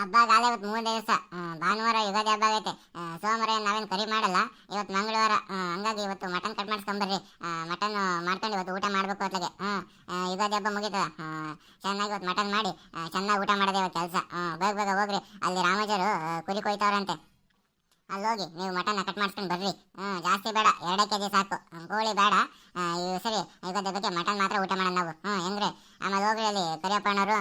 ಹಬ್ಬ ಆಗ ಇವತ್ತು ಮೂರು ದಿವಸ. ಭಾನುವಾರ ಯುಗಾದಿ ಹಬ್ಬ ಆಗೈತೆ. ಸೋಮವಾರ ನಾವೇನು ಕರಿ ಮಾಡಲ್ಲ. ಇವತ್ತು ಮಂಗಳವಾರ ಹಂಗಾಗಿ ಇವತ್ತು ಮಟನ್ ಕಟ್ ಮಾಡಿಸ್ಕೊಂಬರ್ರಿ. ಮಟನ್ ಮಾಡ್ಕೊಂಡು ಇವತ್ತು ಊಟ ಮಾಡಬೇಕು ಅತ್ಲಾಗೆ. ಹಾಂ ಯುಗಾದಿ ಹಬ್ಬ ಮುಗೀತದ? ಚೆನ್ನಾಗಿ ಇವತ್ತು ಮಟನ್ ಮಾಡಿ ಚೆನ್ನಾಗಿ ಊಟ ಮಾಡೋದೇ ಇವತ್ತು ಕೆಲಸ. ಬೇಗ ಬೇಗ ಹೋಗ್ರಿ. ಅಲ್ಲಿ ರಾಮಜರು ಕುರಿ ಕೊಯ್ತಾವ್ರಂತೆ. ಅಲ್ಲಿ ಹೋಗಿ ನೀವು ಮಟನ್ ಕಟ್ ಮಾಡ್ಸ್ಕೊಂಡು ಬರ್ರಿ. ಹ್ಞೂ ಜಾಸ್ತಿ ಬೇಡ ಎರಡೇ ಕೆಜಿ ಸಾಕು. ಹ್ಮ್, ಕೋಳಿ ಬೇಡ ಇವು ಸರಿ ಯುಗಾದಿ ಬಗ್ಗೆ ಮಟನ್ ಮಾತ್ರ ಊಟ ಮಾಡೋಣ ನಾವು. ಹ್ಞೂ ಹೆಂಗ್ರೆ? ಆಮೇಲೆ ಹೋಗ್ರಿ ಅಲ್ಲಿ ಕರಿಯಪ್ಪಣ್ಣವರು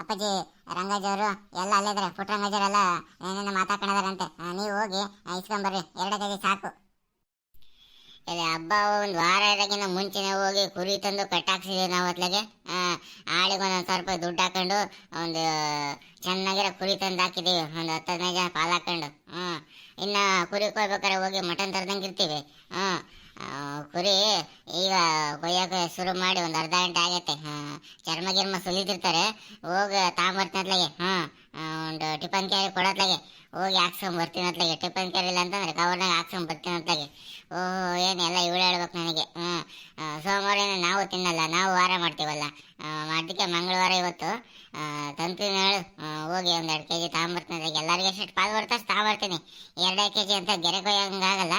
ಅಪ್ಪಾಜಿ ರಂಗಾಜಿ ಅವರು ಎಲ್ಲ ಅಲ್ಲೇ ಇದಾರೆ. ಪುಟ್ಟರಂಗಾಜರೆಲ್ಲ ಏನೇನು ಮಾತಾಡ್ಕೊಂಡಿದಾರಂತೆ. ನೀವು ಹೋಗಿ ಇಸ್ಕೊಂಬರ್ರಿ ಎರಡೇ ಕೆ ಕೆಜಿ ಸಾಕು. ಇಲ್ಲಿ ಹಬ್ಬ ಒಂದು ವಾರ ಇರೋಕ್ಕಿಂತ ಮುಂಚೆನೇ ಹೋಗಿ ಕುರಿ ತಂದು ಕಟ್ಟಾಕ್ಸಿದ್ದೀವಿ ನಾವು ಅತ್ಲಾಗೆ. ಆಳಿಗೆ ಒಂದೊಂದು ಸ್ವಲ್ಪ ದುಡ್ಡು ಹಾಕೊಂಡು ಒಂದು ಚೆನ್ನಾಗಿರೋ ಕುರಿ ತಂದು ಹಾಕಿದ್ದೀವಿ ಒಂದು ಹತ್ತು ಹದಿನೈದು ಜನ ಪಾಲು ಹಾಕೊಂಡು. ಹ್ಞೂ ಇನ್ನ ಕುರಿ ಕೊಯ್ಬೇಕಾರೆ ಹೋಗಿ ಮಟನ್ ತರ್ದಂಗೆ ಇರ್ತೀವಿ. ಹ್ಞೂ ಕುರಿ ಈಗ ಕೊಯ್ಯೋಕೆ ಶುರು ಮಾಡಿ ಒಂದು ಅರ್ಧ ಗಂಟೆ ಆಗೈತೆ ಹಾಂ ಚರ್ಮ ಗಿರ್ಮ ಸುಲಿತಿರ್ತಾರೆ. ಹೋಗಿ ತಾಂಬರ್ತಿನತ್ಲಾಗೆ ಹಾಂ ಒಂದು ಟಿಫನ್ ಕ್ಯಾರಿ ಕೊಡತ್ಲಾಗೆ ಹೋಗಿ ಹಾಕ್ಸ್ಕೊಂಡು ಬರ್ತೀನಿ ಅತ್ಲಾಗೆ ಟಿಫನ್ ಕ್ಯಾರಿ ಇಲ್ಲ ಅಂತಂದ್ರೆ ಕವರ್ನಾಗ ಹಾಕ್ಸ್ಕೊಂಡು ಬರ್ತೀನಿ ಅತ್ಲಾಗೆ ಓಹೋ ಏನೆಲ್ಲ ಇವಳು ಹೇಳ್ಬೇಕು ನನಗೆ. ಹ್ಞೂ ಸೋಮವಾರ ನಾವು ತಿನ್ನಲ್ಲ, ನಾವು ವಾರ ಮಾಡ್ತೀವಲ್ಲ. ಅದಕ್ಕೆ ಮಂಗಳವಾರ ಇವತ್ತು. ತಂತಿನ ಹೋಗಿ ಒಂದು ಎರಡು ಕೆ ಜಿ ತಗೊಂಬರ್ತೀನಿ ಎಲ್ಲರಿಗೆ ಎಷ್ಟು ಪಾಲು ಬರ್ತಷ್ಟು ತಗೊಂಬರ್ತೀನಿ ಎರಡೇ ಕೆ ಜಿ ಅಂತ ಗೆರೆ ಕೊಯ್ಯಂಗಾಗಲ್ಲ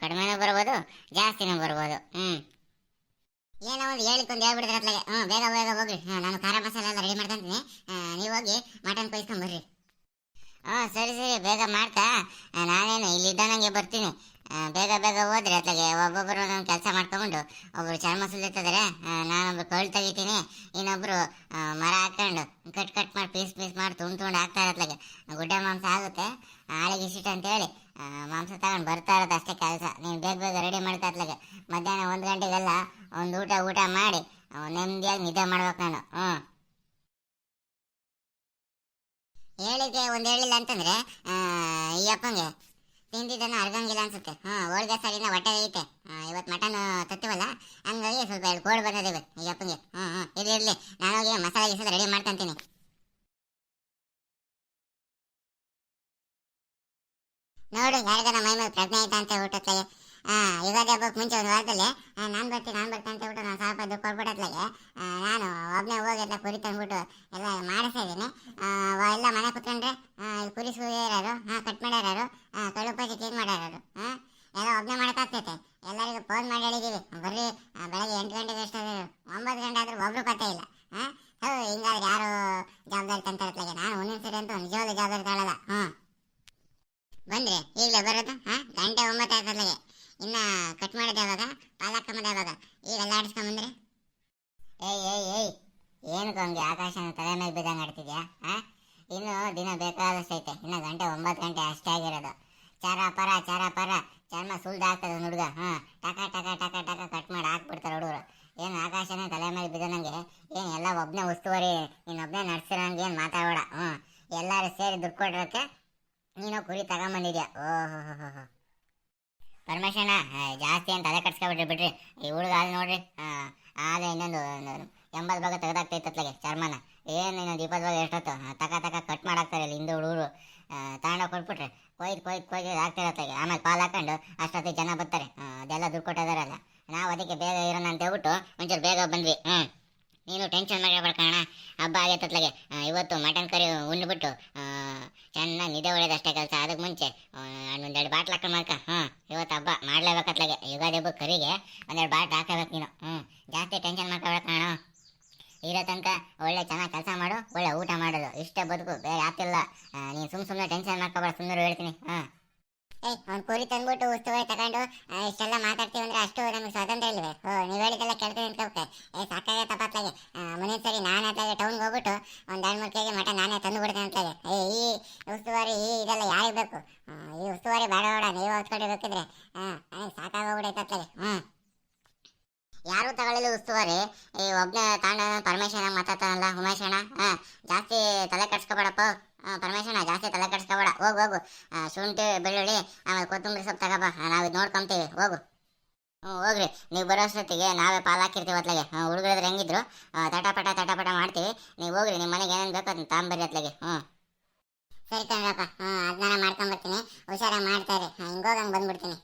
ಕಡಿಮೆನೂ ಬರ್ಬೋದು, ಜಾಸ್ತಿನೂ ಬರ್ಬೋದು. ಹ್ಞೂ ಏನೋ ಒಂದು ಹೇಳಿಕೊಂಡು ಹೇಳ್ಬಿಡಿದ್ರೆ ಅತ್ಲಾಗೆ. ಹ್ಞೂ ಬೇಗ ಬೇಗ ಹೋಗ್ರಿ. ನಾನು ಖಾರ ಮಸಾಲೆ ಎಲ್ಲ ರೆಡಿ ಮಾಡ್ಕೊಂತೀನಿ ನೀವು ಹೋಗಿ ಮಟನ್ ಕೊಯ್ಸ್ಕೊಂಡು ಬರ್ರಿ. ಹಾಂ ಸರಿ ಸರಿ ಬೇಗ ಮಾಡ್ತಾ. ನಾನೇನು ಇಲ್ಲಿದ್ದಾನಂಗೆ ಬರ್ತೀನಿ. ಬೇಗ ಬೇಗ ಹೋದ್ರೆ ಅತ್ಲಾಗೆ ಒಬ್ಬೊಬ್ಬರು ಒಂದೊಂದು ಕೆಲಸ ಮಾಡ್ಕೊಂಡು ಒಬ್ಬರು ಚರ್ಮ ಸುಲಿತಿದ್ದಾರೆ ನಾನೊಬ್ರು ಕೊಳ್ ತೆಗಿತೀನಿ. ಇನ್ನೊಬ್ರು ಆ, ಮರ ಹಾಕೊಂಡು ಕಟ್ ಕಟ್ ಮಾಡಿ ಪೀಸ್ ಪೀಸ್ ಮಾಡಿ ತುಂಡು ತುಂಡು ಹಾಕ್ತಾರೆ ಅತ್ಲಾಗೆ. ಗುಡ್ಡ ಮಾಂಸ ಆಗುತ್ತೆ. ಆಳಿಗೆ ಇಷ್ಟ ಅಂತೇಳಿ. ಮಾಂಸ ತಗೊಂಡು ಬರ್ತಾ ಇರೋದು ಅಷ್ಟೇ ಕೆಲಸ. ನೀನು ಬೇಗ ಬೇಗ ರೆಡಿ ಮಾಡ್ತಾ ಅತ್ಲಾಗೆ. ಮಧ್ಯಾಹ್ನ ಒಂದು ಗಂಟೆಗೆಲ್ಲ ಒಂದು ಊಟ ಊಟ ಮಾಡಿ ನೆಮ್ಮದಿಯಾಗಿ ನಿದ್ದೆ ಮಾಡ್ಬೇಕು ನಾನು. ಹ್ಞೂ ಹೇಳಿದ್ದೆ ಒಂದು ಹೇಳಿಲ್ಲ ಅಂತಂದ್ರೆ ಈ ಅಪ್ಪಂಗೆ ತಿಂದಿದ್ದನ್ನು ಅರ್ಗಂಗಿಲ್ಲ ಅನ್ಸುತ್ತೆ. ಹ್ಞೂ ಹೋಳಿಗೆ ಸರಿನ ಹೊಟ್ಟೆ ಐತೆ. ಇವತ್ತು ಮಟನ್ ತತ್ತಿವಲ್ಲ, ಹಂಗಾಗಿ ಸ್ವಲ್ಪ ಕೋಡ್ ಬಂದಿದ್ದೇವೆ ಈ ಅಪ್ಪಂಗೆ. ಹ್ಞೂ ಹ್ಞೂ ಇರಲಿ ಇರಲಿ. ನಾನು ಹೋಗಿ ಮಸಾಲೆ ಗಿಸಾಲ ರೆಡಿ ಮಾಡ್ಕೊಂತೀನಿ. ನೋಡು, ಯಾರಿಗಾರ ಮೈ ಮೇಲೆ ಪ್ರಜ್ಞೆ ಆಯ್ತಾ ಅಂತ ಊಟತ್ಲಾಗೆ ಯುಗಾದಿ ಹಬ್ಬಕ್ಕೆ ಮುಂಚೆ ಒಂದು ವಾರದಲ್ಲಿ ನಾನು ಬರ್ತೀನಿ ನಾನು ಬರ್ತೀನಿ ಅಂತ ಬಿಟ್ಟು ನಾನು ಸ್ವಲ್ಪ ದುಡ್ಡು ಕೊಟ್ಬಿಟ್ಟತ್ಲಾಗೆ ನಾನು ಒಬ್ಬನೇ ಹೋಗಿ ಎಲ್ಲ ಕುರಿ ತಂದ್ಬಿಟ್ಟು ಎಲ್ಲ ಮಾಡಿಸ್ತಾ ಇದ್ದೀನಿ. ಎಲ್ಲ ಮನೆ ಕುತ್ಕೊಂಡ್ರೆ ಕುರಿ ಸೂರ್ಯ ಇರೋರು ಹಾಂ ಕಟ್ ಮಾಡ್ಯಾರು ಕಳುಪಾಸಿ ಕ್ಲೀನ್ ಮಾಡ್ಯಾರು ಹಾಂ ಎಲ್ಲ ಒಬ್ಬನೇ ಮಾಡೋಕ್ಕಾಗ್ತೈತೆ ಎಲ್ಲರಿಗೂ ಫೋನ್ ಮಾಡಿ ಹೇಳಿದ್ದೀವಿ ಬರ್ರಿ ಆ, ಬೆಳಗ್ಗೆ ಎಂಟು ಗಂಟೆಗೆ ಎಷ್ಟು ಒಂಬತ್ತು ಗಂಟೆ ಆದ್ರೂ ಒಬ್ರು ಪತ್ತೆ ಇಲ್ಲ ಹಾಂ ಹೌದು ಹಿಂಗಾದ್ರೆ ಯಾರು ಜವಾಬ್ದಾರಿ ತಂತಾರತ್ಲಾಗೆ ನಾನು ಒಂದೊಂದು ಸರಿ ಅಂತೂ ನಿಜವಾಗ್ಲೂ ಜವಾಬ್ದಾರಿ ತಗೊಳ್ಳಲ್ಲ ಹ್ಞೂ ಬಂದ್ರೆ ಈಗಲೇ ಬರೋದು ಹಾಂ ಗಂಟೆ ಒಂಬತ್ತು ಆಯ್ತಲ್ಲಿಗೆ ಇನ್ನ ಕಟ್ ಮಾಡಿದ ಯಾವಾಗ ಪಾಲಾಕಮ್ಮದ ಯಾವಾಗ ಈಗ ಎಲ್ಲ ಆಡಿಸ್ಕೊಂಬಂದ್ರೆ ಏಯ್ ಏಯ್ ಏಯ್. ಏನು ಹಂಗೆ ಆಕಾಶನ ತಲೆ ಮೇಲೆ ಬಿದ್ದಂಗೆ ಆಡ್ತಿದ್ಯಾ? ಹಾಂ ಇನ್ನು ದಿನ ಬೇಕಾದಷ್ಟು ಐತೆ. ಇನ್ನು ಗಂಟೆ ಒಂಬತ್ತು ಗಂಟೆ ಅಷ್ಟೇ ಆಗಿರೋದು. ಚಾರ, ಪರ ಚಾರ, ಪರ. ಚರ್ಮ ಹಾಕ್ತದೆ ಒಂದು ಹುಡುಗ. ಹಾಂ. ಟಕ ಟಕ ಟಕ ಟಕ ಕಟ್ ಮಾಡಿ ಹಾಕ್ಬಿಡ್ತಾರೆ ಹುಡುಗರು. ಏನು ಆಕಾಶನೇ ತಲೆ ಮೇಲೆ ಬಿದ್ದನಂಗೆ ಏನು ಎಲ್ಲ ಒಬ್ಬನೇ ಉಸ್ತುವಾರಿ ನೀನೊಬ್ಬನೇ ನಡ್ಸಿರೋಂಗೆ ಏನು ಮಾತಾಡಬೇಡ? ಹ್ಞೂ ಎಲ್ಲರೂ ಸೇರಿ ದುಡ್ಡು ಕೊಡ್ರಕ್ಕೆ ನೀನು ಕುರಿ ತಗೊಂಬಂದಿದ್ಯಾ? ಪರಮೇಶನ ಜಾಸ್ತಿ ಅಂತ ತಲೆ ಕಟ್ಸ್ಕೊಬಿಟ್ರಿ ಬಿಡ್ರಿ. ಈ ಹುಡುಗ ಅಲ್ಲಿ ನೋಡ್ರಿ ಆಲೆ ಇನ್ನೊಂದು ಎಂಬತ್ತು ಭಾಗ ತೆಗೆದಾಗ್ತೈತೆ ಚರ್ಮನ. ಏನು ಇನ್ನೊಂದು ಇಪ್ಪತ್ತು ಭಾಗ ಎಷ್ಟೊತ್ತು? ತಕ ತಕ ಕಟ್ ಮಾಡಾಕ್ತಾರೆ ಇಲ್ಲಿ ಹಿಂದೆ ಹುಡುಗರು. ತಗೊಂಡೋಗಿ ಕೊಟ್ಬಿಟ್ರೆ ಕೊಯ್ದು ಕೊಯ್ದು ಕೊಯ್ದು ಹಾಕ್ತಾರೆ ಆಮೇಲೆ ಪಾಲ್ ಹಾಕೊಂಡು ಅಷ್ಟೊತ್ತಿಗೆ ಜನ ಬರ್ತಾರೆ. ಅದೆಲ್ಲ ದುಡ್ಡು ಕೊಟ್ಟಿದಾರಲ್ಲ. ನಾವು ಅದಕ್ಕೆ ಬೇಗ ಇರೋಣ ಅಂತ ಹೇಳ್ಬಿಟ್ಟು ಒಂಚೂರು ಬೇಗ ಬಂದ್ವಿ. ಹ್ಞೂ ನೀನು ಟೆನ್ಷನ್ ಮಾಡಬೇಡ ಕಣ ಹಬ್ಬ ಆಗೈತೆ ಇವತ್ತು ಮಟನ್ ಕರಿ ಉಂಡ್ಬಿಟ್ಟು ಚೆನ್ನಾಗಿ ನಿದ್ದೆ ಒಳ್ಳೇದಷ್ಟೇ ಕೆಲಸ. ಅದಕ್ಕೆ ಮುಂಚೆ ಒಂದೆರಡು ಬಾಟ್ಲ್ ಹಾಕೊಂಡು ಮಾಡ್ಕ ಹಾಂ ಇವತ್ತು ಹಬ್ಬ ಮಾಡ್ಲೇಬೇಕತ್ಲಾಗೆ ಯುಗಾದಿ ಹಬ್ಬ ಕರಿಗೆ ಒಂದೆರಡು ಬಾಟ್ಲ್ ಹಾಕಬೇಕು ನೀನು. ಹ್ಞೂ ಜಾಸ್ತಿ ಟೆನ್ಷನ್ ಮಾಡ್ಕೋಬೇಕು ಕಣ. ಇರೋ ತನಕ ಒಳ್ಳೆ ಚೆನ್ನಾಗಿ ಕೆಲಸ ಮಾಡು, ಒಳ್ಳೆ ಊಟ ಮಾಡೋದು. ಇಷ್ಟೇ ಬದುಕು, ಬೇರೆ ಯಾತಿಲ್ಲ ನೀನು ಸುಮ್ಮ ಸುಮ್ಮನೆ ಟೆನ್ಷನ್ ಮಾಡ್ಕೋಬೇಡ ಸುಮ್ಮನೆ ಹೇಳ್ತೀನಿ. ಹಾಂ ಏಯ್ ಅವ್ನು ಕುರಿ ತಂದ್ಬಿಟ್ಟು ಉಸ್ತುವಾರಿ ತಗೊಂಡು ಇಷ್ಟೆಲ್ಲ ಮಾತಾಡ್ತೀವಿ ಅಂದ್ರೆ ಅಷ್ಟು ನಮ್ಗೆ ಸ್ವಾತಂತ್ರ್ಯ ಇಲ್ವೇ? ಓ, ನೀವು ಹೇಳಿದೆಲ್ಲ ಕೇಳ್ತೀನಿ ನಿಂತ್ಕೋಕೆ ಏ, ಸಾಕಾಗೆ ತಪ್ಪಾತ್ಲಾಗೆ. ಮುಂದಿನ ಸರಿ ನಾನು ಅದಾಗೆ ಟೌನ್ಗೆ ಹೋಗ್ಬಿಟ್ಟು ಒಂದು ಎರಡು ಮೂರು ಕೆಜಿ ಮಠ ನಾನೇ ತಂದು ಬಿಡ್ತೇನೆ ಅಂತಾಗೆ ಏ, ಈ ಉಸ್ತುವಾರಿ, ಈ ಇದೆಲ್ಲ ಯಾರಿಗೆ ಬೇಕು? ಈ ಉಸ್ತುವಾರಿ ಬೇಡ ನೀವು ಹೊತ್ಕೊಂಡಿರ್ಬೇಕಿದ್ರೆ ಹಾಂ ಸಾಕಾಗೋಗ್ಬಿಡೈತೆ ಅತ್ಲಾಗೆ. ಹ್ಞೂ ಯಾರು ತಗೊಳ್ಳಿಲ್ಲ ಉಸ್ತುವಾರಿ. ಈ ಒಬ್ಬನೇ ತಾಂಡ ಪರಮೇಶ್ವರ ಮಾತಾಡ್ತಾನಲ್ಲ ಉಮೇಶಣ್ಣ. ಹಾಂ, ಜಾಸ್ತಿ ತಲೆ ಕಟ್ಸ್ಕೊಬೇಡಪ್ಪ ಹಾಂ ಪರಮೇಶಣ್ಣ ಜಾಸ್ತಿ ತಲೆ ಕಟ್ಸ್ಕೊಬೇಡ ಹೋಗು ಹೋಗು. ಶುಂಠಿ, ಬೆಳ್ಳುಳ್ಳಿ, ಆಮೇಲೆ ಕೊತ್ತಂಬರಿ ಸೊಪ್ಪು ತಗೋಬ. ನಾವು ಇದು ನೋಡ್ಕೊಂತೀವಿ. ಹೋಗು. ಹ್ಞೂ ಹೋಗ್ರಿ. ನೀವು ಬರೋಷ್ಟೊತ್ತಿಗೆ ನಾವೇ ಪಾಲು ಹಾಕಿರ್ತೀವಿ ಅತ್ಲಾಗೆ. ಹಾಂ ಹುಡುಗರು ಹೆಂಗಿದ್ರು? ತಟಾಪಟ, ತಟಪಟ ಮಾಡ್ತೀವಿ. ನೀವು ಹೋಗ್ರಿ. ನಿಮ್ಮ ಮನೆಗೆ ಏನೇನು ಬೇಕು ಅದನ್ನ ತಾಂಬರಿ ಅತ್ಲಾಗೆ. ಹ್ಞೂ ಸರಿ ಕಣ್ರಪ್ಪ ಹ್ಞೂ ಅದನ್ನ ಮಾಡ್ಕೊಂಬರ್ತೀನಿ. ಹುಷಾರಾಗಿ ಮಾಡ್ತಾರೆ ಹಿಂಗೋಗಂಗೆ ಬಂದ್ಬಿಡ್ತೀನಿ.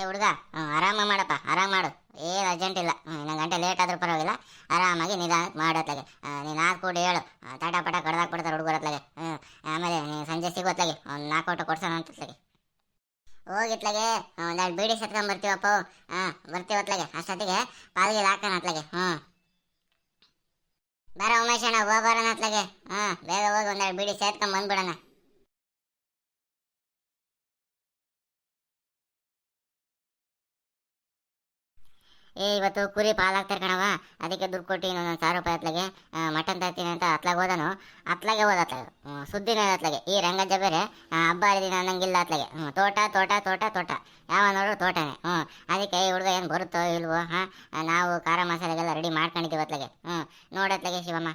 ಏ, ಹುಡುಗ ಆರಾಮ ಮಾಡಪ್ಪ ಆರಾಮ ಮಾಡು. ಏನು ಅರ್ಜೆಂಟ್ ಇಲ್ಲ. ಇನ್ನೊಂದು ಗಂಟೆ ಲೇಟ್ ಆದರೂ ಪರವಾಗಿಲ್ಲ. ಆರಾಮಾಗಿ ನಿಧಾನ ಮಾಡೋತ್ಲಾಗೆ ನೀನು ನಾಲ್ಕು ಕೋಟಿ ಹೇಳು. ತಾಟ ಪಟ ಕಡ್ದಾಕ್ ಹುಡುಗರು ಹುಡುಗರತ್ಲಾಗೆ ಹ್ಞೂ ಆಮೇಲೆ ನೀನು ಸಂಜೆ ಸಿಗೋತ್ಲಾಗೆ ಒಂದು ನಾಲ್ಕು ಊಟ ಕೊಡ್ಸೋಣ ಅಂತಲಾಗೆ. ಹೋಗಿತ್ಲಾಗೆ ಒಂದೆರಡು ಬೀಡಿ ಸತ್ಕೊಂಡು ಬರ್ತೀವಪ್ಪ ಹಾಂ ಬರ್ತೀವತ್ಲಾಗೆ ಅಷ್ಟೊತ್ತಿಗೆ ಪಾಲ್ಗೆ ಹಾಕೋಣ ಅತ್ಲಾಗೆ. ಹ್ಞೂ ಬರ ಉಮೇಶ್ ಅಣ್ಣ ಹೋಗೋಣ ಅತ್ಲಾಗೆ. ಹಾಂ ಬೇಗ ಹೋಗಿ ಒಂದೆರಡು ಬೀಡಿ ಸೇತ್ಕೊಂಡು ಬಂದ್ಬಿಡೋಣ. ಏ, ಇವತ್ತು ಕುರಿ ಪಾಲಾಗ್ತಾರೆ ಕಣವ ಅದಕ್ಕೆ ದುಡ್ಡು ಕೊಟ್ಟು ಇನ್ನೊಂದು ಸಾವಿರ ರೂಪಾಯಿ ಅತ್ಲಾಗೆ ಮಟನ್ ತರ್ತೀನಿ ಅಂತ ಅತ್ಲಾಗ ಹೋದನು. ಅತ್ಲಾಗೆ ಹೋದ ಅತ್ಲಾಗೆ. ಸುದ್ದಿನೇ ಅತ್ಲಾಗೆ. ಈ ರಂಗಜ್ಜ ಬೇರೆ ಹಬ್ಬ ಹರಿದಿನ ಅನ್ನಂಗಿಲ್ಲ ಅತ್ಲಾಗೆ. ತೋಟ ತೋಟ ತೋಟ ತೋಟ. ಯಾವ ನೋಡ್ರು ತೋಟನೇ. ಹ್ಞೂ ಅದಕ್ಕೆ ಈ ಹುಡುಗ ಏನು ಬರುತ್ತೋ ಇಲ್ವೋ, ಹಾಂ ನಾವು ಖಾರ ಮಸಾಲೆಗೆಲ್ಲ ರೆಡಿ ಮಾಡ್ಕೊಂಡಿದ್ದೀವಿ ಅತ್ಲಾಗೆ. ಹ್ಞೂ ನೋಡತ್ಲಾಗೆ ಶಿವಮ್ಮ.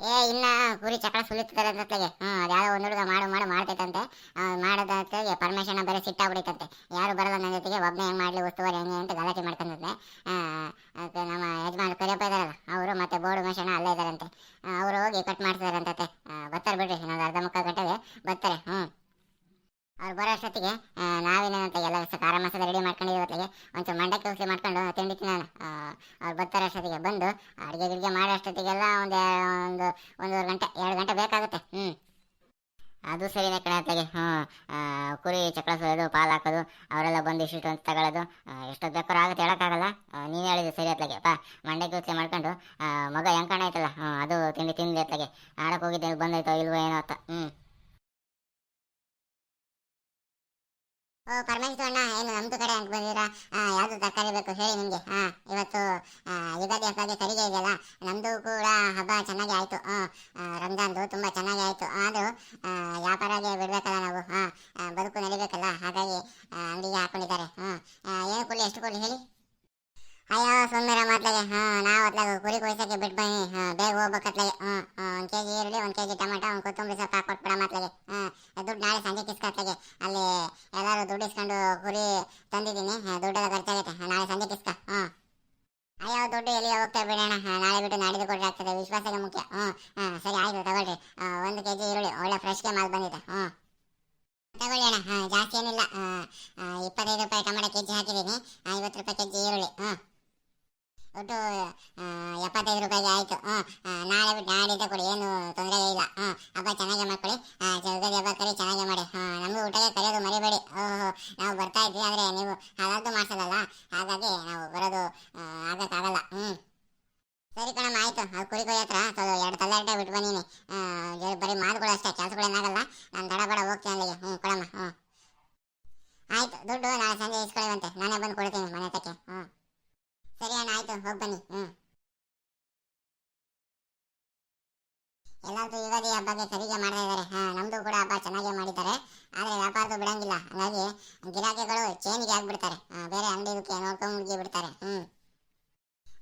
ಏ, ಇನ್ನ ಕುರಿ ಚಕ್ರ ಸುಲಿತಾರೆ ಅಂತತ್ಲಾಗೆ ಹ್ಞೂ ಅದ್ಯಾವುದೋ ಒಂದು ಹುಡುಗ ಮಾಡು ಮಾಡು, ಮಾಡ್ತೈತಂತೆ. ಮಾಡೋದಕ್ಕೆ ಪರ್ಮಿಷನ್ ಬೇರೆ ಸಿಟ್ಟಾಗ್ಬಿಡೈತಂತೆ. ಯಾರು ಬರಲ್ಲ ನನ್ನ ಜೊತೆಗೆ ಒಬ್ಬನೇ ಹೆಂಗೆ ಮಾಡಲಿ, ಉಸ್ತುವಾರಿ ಹೆಂಗೆ ಅಂತ ಗಲಾಟೆ ಮಾಡ್ಕೊಂಡಂತೆ ನಮ್ಮ ಯಜಮಾನ್ ಕರಿಯಪ್ಪ ಇದಾರಲ್ಲ, ಅವರು ಮತ್ತೆ ಬೋರ್ಡ್ ಮಷಣ ಅಲ್ಲೇ ಇದಾರಂತೆ. ಅವರು ಹೋಗಿ ಕಟ್ ಮಾಡ್ತಿದಾರಂತೆ ಬರ್ತಾರೆ ಬಿಡ್ರಿ ಇನ್ನೊಂದು ಅರ್ಧ ಮುಕ್ಕಾಲು ಗಂಟೆಗೆ ಬರ್ತಾರೆ ಹ್ಞೂ ಅವ್ರು ಬರೋ ಅಷ್ಟೊತ್ತಿಗೆ ಆ, ನಾವೇನಂತ ಎಲ್ಲ ಸ- ಖಾರ ಮಸಾಲ ರೆಡಿ ಮಾಡ್ಕೊಂಡಿದ್ದೀವತ್ತಿಗೆ ಒಂಚೂರು ಮಂಡಕ್ಕಿ ಉಸ್ಲಿ ಮಾಡ್ಕೊಂಡು ತಿಂಡಿ ತಿನ್ನೋಣ ಆ, ಅವ್ರು ಬರ್ತಾರೆ ಅಷ್ಟೊತ್ತಿಗೆ ಬಂದು ಅಡುಗೆ ಗಿಡ್ಗೆ ಮಾಡೋ ಅಷ್ಟೊತ್ತಿಗೆಲ್ಲ ಒಂದು ಒಂದು ಒಂದೂವರೆ ಗಂಟೆ, ಎರಡು ಗಂಟೆ ಬೇಕಾಗುತ್ತೆ. ಹ್ಞೂ ಅದು ಸರಿನೇ ಕಣೆ ಅತ್ತಾಗೆ. ಹ್ಞೂ ಕುರಿ ಚಕ್ರ ಸೋದು ಪಾಲು ಹಾಕೋದು, ಅವರೆಲ್ಲ ಬಂದು ಇಷ್ಟು ಅಂತ ತಗೊಳ್ಳೋದು ಎಷ್ಟೊತ್ತು ಬೇಕಾದ್ರೂ ಆಗುತ್ತೆ, ಹೇಳೋಕ್ಕಾಗಲ್ಲ. ನೀನು ಹೇಳಿದ್ದು ಸರಿ ಅತ್ಲಾಗೆ ಪಾ ಮಂಡಕ್ಕಿ ಕೂತ್ಲೆ ಮಾಡ್ಕೊಂಡು ಮಗ ಹೆಂಗ್ ಐತಲ್ಲ ಹ್ಞೂ ಅದು ತಿಂಡಿ ತಿಂದು ಅತ್ತಾಗೆ. ಆಡಕ್ಕೆ ಹೋಗಿದ್ದೆ ಬಂದೈತೋ ಇಲ್ವೋ ಏನೋ ಅಂತ. ಹ್ಞೂ ಓ ಪರಮೇಶ್ ಅಣ್ಣ, ಏನು ನಮ್ದು ಕಡೆ ಅಂತ ಬಂದಿರಾ ಯಾವುದು ತರಕಾರಿ ಬೇಕು ಹೇಳಿ ನಿಮಗೆ. ಹಾ ಇವತ್ತು ಯುಗಾದಿ ಹಬ್ಬಗೆ ಕರಿಗೆ ಇದೆಯಲ್ಲ ನಮ್ಮದು ಕೂಡ ಹಬ್ಬ ಚೆನ್ನಾಗಿ ಆಯ್ತು. ರಂಜಾನ್ದು ತುಂಬಾ ಚೆನ್ನಾಗಿ ಆಯ್ತು. ಆದರೂ ವ್ಯಾಪಾರಾಗೆ ಬಿಡಬೇಕಲ್ಲ ನಾವು. ಹಾಂ ಬದುಕು ನಡಿಬೇಕಲ್ಲ? ಹಾಗಾಗಿ ಅಂಗಡಿಗೆ ಹಾಕ್ಕೊಂಡಿದ್ದಾರೆ ಹ್ಞೂ ಏನು ಕೊಡಲಿ ಎಷ್ಟು ಕೊಡಲಿ ಹೇಳಿ? ಅಯ್ಯೋ ಸುಮ್ಮನೆ ಮಾತ್ಲಾಗೆ ಹಾಂ ನಾವು ಅದ್ಲಾಗೆ ಕುರಿ ಕೊಯ್ಸಕ್ಕೆ ಬಿಟ್ಟು ಬನ್ನಿ. ಹಾಂ ಬೇಗ ಹೋಗ್ಬೇಕತ್ಲಾಗೆ ಹ್ಞೂ ಒಂದು ಕೆಜಿ ಈರುಳ್ಳಿ, ಒಂದು ಕೆಜಿ ಟೊಮೆಟೊ, ಒಂದು ಕೊತ್ತಂಬರಿ ಸೊಪ್ಪು ಹಾಕ್ಕೊಟ್ಬಿಡ ಮಾತ್ಲಾಗೆ ಹಾಂ ದುಡ್ಡು ನಾಳೆ ಸಂಜೆ ಕಿಸ್ಕತ್ಲಾಗೆ ಇಸ್ಕೊಂಡು ಕುರಿ ತಂದಿದ್ದೀನಿ. ದುಡ್ಡೆಲ್ಲ ಖರ್ಚಾಗೈತೆ. ನಾಳೆ ಸಂಜೆ ಕಿಸ್ಕ. ಹಾಂ ಅಯ್ಯೋ ದುಡ್ಡು ಎಲ್ಲಿ ಹೋಗ್ತಾ ಬಿಡೋಣ. ನಾಳೆ ಬಿಟ್ಟು ನಾಡಿದ್ದು ಕೊಟ್ಟರೆ ಆಗ್ತದೆ. ವಿಶ್ವಾಸಕ್ಕೆ ಮುಖ್ಯ. ಹ್ಞೂ ಹಾಂ ಸರಿ ಆಯಿತು ತಗೊಳ್ರಿ. ಒಂದು ಕೆ ಕೆಜಿ ಈರುಳ್ಳಿ. ಒಳ್ಳೆ ಫ್ರೆಶ್ಗೆ ಮಾಲ್ ಬಂದಿದೆ. ಹ್ಞೂ ತಗೊಳ್ಳಿ ಅಣ್ಣ. ಹಾ, ಜಾಸ್ತಿ ಏನಿಲ್ಲ. ಇಪ್ಪತ್ತೈದು ರೂಪಾಯಿ ಟೊಮೆಟೊ ಕೆಜಿ ಹಾಕಿದ್ದೀನಿ ಐವತ್ತು ರೂಪಾಯಿ ಕೆಜಿ ಈರುಳ್ಳಿ ಹ್ಮ್ ಒಟ್ಟು ಆ, ಎಪ್ಪತ್ತೈದು ರೂಪಾಯಿಗೆ ಆಯ್ತು ಹ್ಮ್ ಆ, ನಾಳೆ ಬಿಟ್ಟು ನಾಡಿದ್ದೆ ಕೊಡಿ ಏನು ತೊಂದರೆ ಇಲ್ಲ ಹ್ಮ್ ಹಬ್ಬ ಚೆನ್ನಾಗಿ ಮಾಡ್ಕೊಳ್ಳಿ ಆ, ಯುಗಾದಿ ಹಬ್ಬ ಕರಿ ಚೆನ್ನಾಗಿ ಮಾಡಿ ಹಾ ನಮಗೂ ಊಟಕ್ಕೆ ಕರೆಯೋದು ಮರಿಬೇಡಿ ಓಹೋ ನಾವು ಬರ್ತಾ ಇದ್ವಿ ಆದ್ರೆ ನೀವು ಹಾಲಾದ್ದು ಮಾಡ್ಸೋದಲ್ಲ ಹಾಗಾಗಿ ನಾವು ಬರೋದು ಆಗಕ್ಕಾಗಲ್ಲ ಹ್ಮ್. ಸರಿ ಕಣಮ್ಮ, ಆಯಿತು. ಅದು ಕುರಿ ಕೊಯ್ಯ ಹತ್ರ ಸ್ವಲ್ಪ ಎರಡು ತಲೆ ಎರಡೇ ಬಿಟ್ಟು ಬನ್ನಿ. ಬರೀ ಮಾತುಗಳು ಅಷ್ಟೇ ಕೆಲಸಗಳೇನಾಗಲ್ಲ ನಾನು ದಡ ಬಡ, ಹೋಗ್ತೀನಿ ಅಲ್ಲಿಗೆ. ಹ್ಞೂ ಕೊಡಮ್ಮ ಹ್ಞೂ ಆಯ್ತು, ದುಡ್ಡು ನಾಳೆ ಸಂಜೆ ಇಸ್ಕೊಳ್ಳುವಂತೆ ನಾನೇ ಬಂದು ಕೊಡ್ತೀನಿ ಮನೆ ತಕ್ಕೆ ಹ್ಞೂ ಸರಿ ಅಣ್ಣ, ಆಯ್ತು, ಹೋಗಿ ಬನ್ನಿ. ಹ್ಞೂ ಎಲ್ಲಾದರೂ ಯುಗಾದಿ ಹಬ್ಬಕ್ಕೆ ಖರೀದಿ ಮಾಡ್ತಾ ಇದ್ದಾರೆ. ಹಾ ನಮ್ದು ಕೂಡ ಹಬ್ಬ ಚೆನ್ನಾಗೇ ಮಾಡಿದ್ದಾರೆ ಆದ್ರೆ ವ್ಯಾಪಾರದ್ದು ಬಿಡಂಗಿಲ್ಲ ಹಾಗಾಗಿ ಗಿರಾಕಿಗಳು ಚೇಂಜ್ಗೆ ಆಗ್ಬಿಡ್ತಾರೆ ಆ, ಬೇರೆ ಅಂಗಡಿ ನೋಡ್ಕೊಂಡು ಮುಗಿ ಬಿಡ್ತಾರೆ ಹ್ಮ್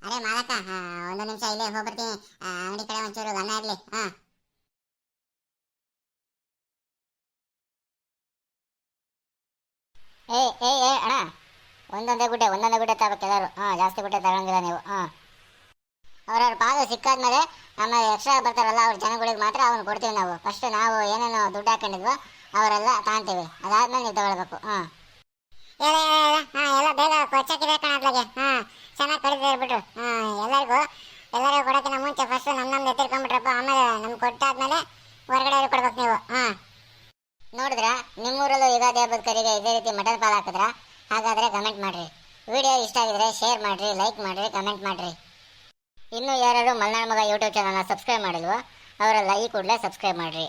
ಅರೆ ಮಾಲಕ ಹಾ, ಒಂದು ಇಲ್ಲೇ ಅಂಗಡಿ ಕಡೆ ಒಂಚೂರು ಗಮನ ಇರಲಿ. ಹಾ. ಏ ಏ ಏ, ಅಣ್ಣ. ಒಂದೊಂದೇ ಗುಡ್ಡೆ ಒಂದೊಂದೇ ಗುಡ್ಡೆ ತಗೋಬೇಕು ಎಲ್ಲರೂ. ಹಾಂ, ಜಾಸ್ತಿ ಗುಡ್ಡೆ ತಗೊಂಡಿಲ್ಲ ನೀವು. ಹಾಂ. ಅವ್ರವ್ರ ಪಾದ ಸಿಕ್ಕಾದ್ಮೇಲೆ ಆಮೇಲೆ ಎಕ್ಸ್ಟ್ರಾ ಬರ್ತಾರಲ್ಲ, ಅವ್ರ ಜನಗಳಿಗೆ ಮಾತ್ರ ಅವ್ನು ಕೊಡ್ತೀವಿ ನಾವು. ಫಸ್ಟ್ ನಾವು ಏನೇನು ದುಡ್ಡು ಹಾಕೊಂಡಿದ್ವೋ, ಅವರೆಲ್ಲ ತಗೊಂತೀವಿ. ಅದಾದ್ಮೇಲೆ ನೀವು ತಗೊಳ್ಬೇಕು. ಹಾಂ. ಎಲ್ಲ ಬೇಗ ಕೊಚ್ಚಕ್ಕಿದೆ ಕಣತ್ಲಾಗೆ ಹಾಂ, ಚೆನ್ನಾಗಿ ಕಡಿದ್ರೆ ಬಿಟ್ರು ಹಾಂ, ಎಲ್ಲರಿಗೂ ಎಲ್ಲರಿಗೂ ಕೊಡೋಕ್ಕಿಂತ ಮುಂಚೆ ಫಸ್ಟ್ ನಮ್ಮ ನಮ್ದು ಎತ್ತಿರ್ಕೊಂಡ್ಬಿಟ್ರಪ್ಪ ಆಮೇಲೆ ನಮ್ಗೆ ಕೊಟ್ಟಾದ್ಮೇಲೆ ಹೊರಗಡೆ ಕೊಡ್ಬೇಕು ನೀವು. ಹಾಂ. ನೋಡಿದ್ರ, ನಿಮ್ಮೂರಲ್ಲೂ ಯುಗಾದಿ ಹಬ್ಬದ ಕರಿಗೆ ಇದೇ ರೀತಿ ಮಟನ್ ಪಾಲ್ ಹಾಕಿದ್ರ? ಹಾಗಾದ್ರೆ ಕಮೆಂಟ್ ಮಾಡಿರಿ. ವಿಡಿಯೋ ಇಷ್ಟ ಆಗಿದ್ರೆ ಶೇರ್ ಮಾಡಿರಿ ಲೈಕ್ ಮಾಡಿರಿ ಕಮೆಂಟ್ ಮಾಡಿರಿ. ಇನ್ನು ಯಾರು ಮಲ್ನಾಡ್ ಮಗ ಯೂಟ್ಯೂಬ್ ಚಾನಲ್ನ ಸಬ್ಸ್ಕ್ರೈಬ್ ಮಾಡಿಲ್ವೋ, ಅವರೆಲ್ಲ ಲೈಕ್ ಕೂಡಲೇ ಸಬ್ಸ್ಕ್ರೈಬ್ ಮಾಡ್ರಿ.